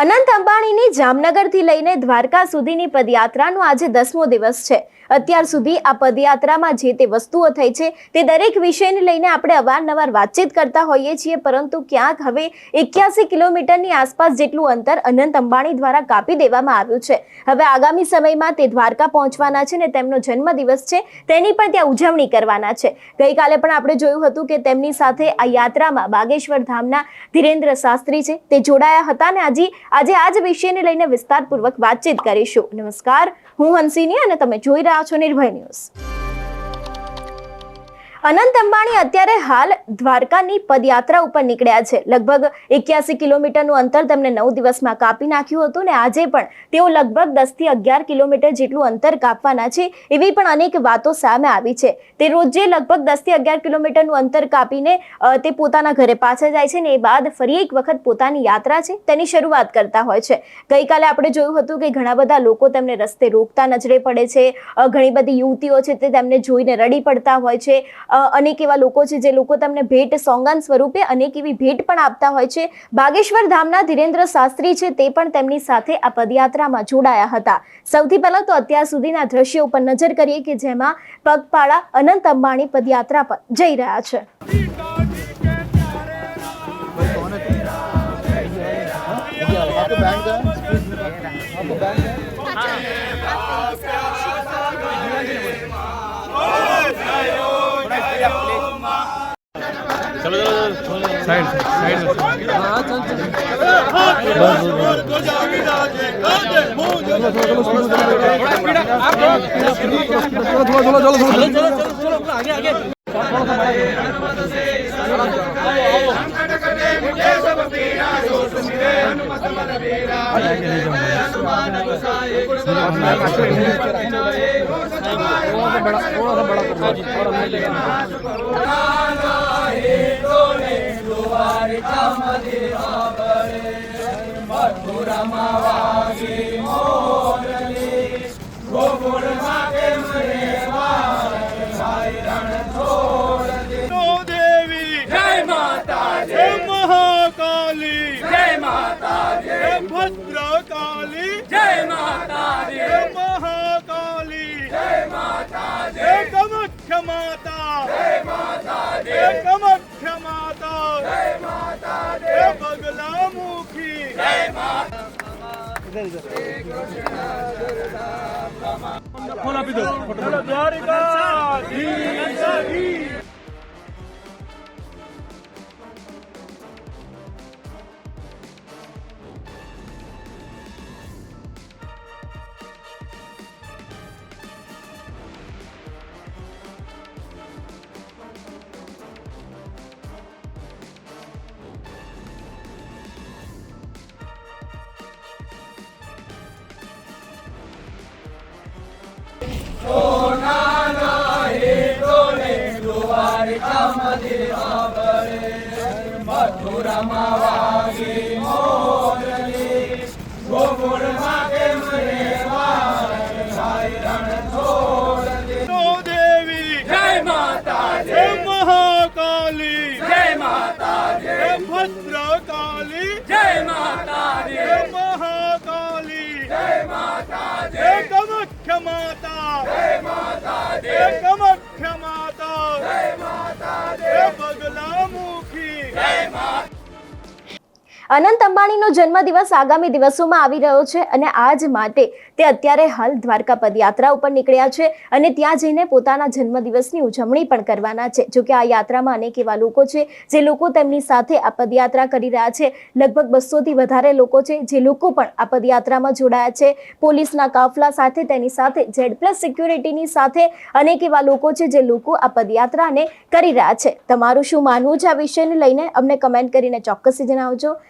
અનંત અંબાણીની જામનગરથી લઈને દ્વારકા સુધીની પદયાત્રાનો આજે દસમો દિવસ છે. અત્યાર સુધી આ પદયાત્રામાં જે તે વસ્તુઓ થઈ છે તે દરેક વિષયને લઈને આપણે અવારનવાર વાતચીત કરતા હોઈએ છીએ, પરંતુ ક્યાંક હવે એક્યાસી કિલોમીટરની આસપાસ જેટલું અંતર અનંત અંબાણી દ્વારા કાપી દેવામાં આવ્યું છે. હવે આગામી સમયમાં તે દ્વારકા પહોંચવાના છે ને તેમનો જન્મદિવસ છે તેની પણ ત્યાં ઉજવણી કરવાના છે. ગઈકાલે પણ આપણે જોયું હતું કે તેમની સાથે આ યાત્રામાં બાગેશ્વર ધામના ધીરેન્દ્ર શાસ્ત્રી છે. તે જોડાયા હતા ને આજે આજે આ જ વિષયને લઈને વિસ્તારપૂર્વક વાતચીત કરીશું. નમસ્કાર, હું હંસિની અને તમે જોઈ રહ્યા છો નિર્ભય ન્યૂઝ. અનંત અંબાણી અત્યારે હાલ દ્વારકાની પદયાત્રા ઉપર નીકળ્યા છે. લગભગ એક્યાસી કિલોમીટરનું અંતર તેમને નવ દિવસમાં કાપી નાખ્યું હતું ને આજે પણ તેઓ લગભગ દસથી અગિયાર કિલોમીટર જેટલું અંતર કાપવાના છે એવી પણ અનેક વાતો સામે આવી છે. તે રોજે લગભગ દસથી અગિયાર કિલોમીટરનું અંતર કાપીને તે પોતાના ઘરે પાછા જાય છે ને એ બાદ ફરી એક વખત પોતાની યાત્રા છે તેની શરૂઆત કરતા હોય છે. ગઈકાલે આપણે જોયું હતું કે ઘણા બધા લોકો તેમને રસ્તે રોકતા નજરે પડે છે. ઘણી બધી યુવતીઓ છે તે તેમને જોઈને રડી પડતા હોય છે. અનેક એવા લોકો છે જે લોકો તમને ભેટ સોંગાન સ્વરૂપે અનેક એવી ભેટ પણ આપતા હોય છે. બાગેશ્વર ધામના ધીરેન્દ્ર શાસ્ત્રી છે તે પણ તેમની સાથે આ પદયાત્રામાં જોડાયા હતા. સૌથી પહેલાં તો અત્યાર સુધીના દ્રશ્યો ઉપર નજર કરીએ કે જેમાં પગપાળા અનંત અંબાણી પદયાત્રા પર જઈ રહ્યા છે. બેંક साइड साइड चलो चलो चलो चलो चलो चलो आगे आगे थोड़ा सा बड़ा थोड़ा सा बड़ा ಸಮವಾಸಿ ಮೋರಲಿ ಗೋಕುಳ ಮಾತೆ ಮರೆ ಭಾಯ ರಣ ತೋರಲಿ ನೋ ದೇವಿ ಜಯ ಮಾತಾ ಜಯ ಮಹಾಕಾಲಿ ಜಯ ಮಾತಾ ಜಯ ಭದ್ರಕಾಲಿ ಜಯ ಮಾತಾ ಜಯ ಮಹಾಕಾಲಿ ಜಯ ಮಾತಾ ಜಯ ಕಮಕ್ಷ ಮಾತಾ ಜಯ ಮಾತಾ ಜಯ ಕಮಕ್ಷ ಮಾತಾ ಜಯ ಮಾತಾ ಜಯ ಬಗಲಾಮು ಫೋನ್ ಹಾಕಿದ್ದು મથુરામાં વાગી મોરલી ગોકુળમાં કે મરે ભાઈ રણ છોડલી દેવી જય માતા. જય માતા જય ભદ્રકાલી અનંત અંબાણીનો જન્મદિવસ આગામી દિવસોમાં આવી રહ્યો છે અને આજ માટે તે અત્યારે હાલ દ્વારકા પદયાત્રા ઉપર નીકળ્યા છે અને ત્યાં જઈને પોતાના જન્મદિવસની ઉજવણી પણ કરવાના છે. જોકે આ યાત્રામાં અનેક એવા લોકો છે જે લોકો તેમની સાથે આ પદયાત્રા કરી રહ્યા છે. લગભગ બસોથી વધારે લોકો છે જે લોકો પણ આ પદયાત્રામાં જોડાયા છે. પોલીસના કાફલા સાથે તેની સાથે ઝેડ પ્લસ સિક્યુરિટીની સાથે અનેક એવા લોકો છે જે લોકો આ પદયાત્રાને કરી રહ્યા છે. તમારું શું માનવું છે આ વિષયને લઈને? અમને કમેન્ટ કરીને ચોક્કસથી જણાવજો.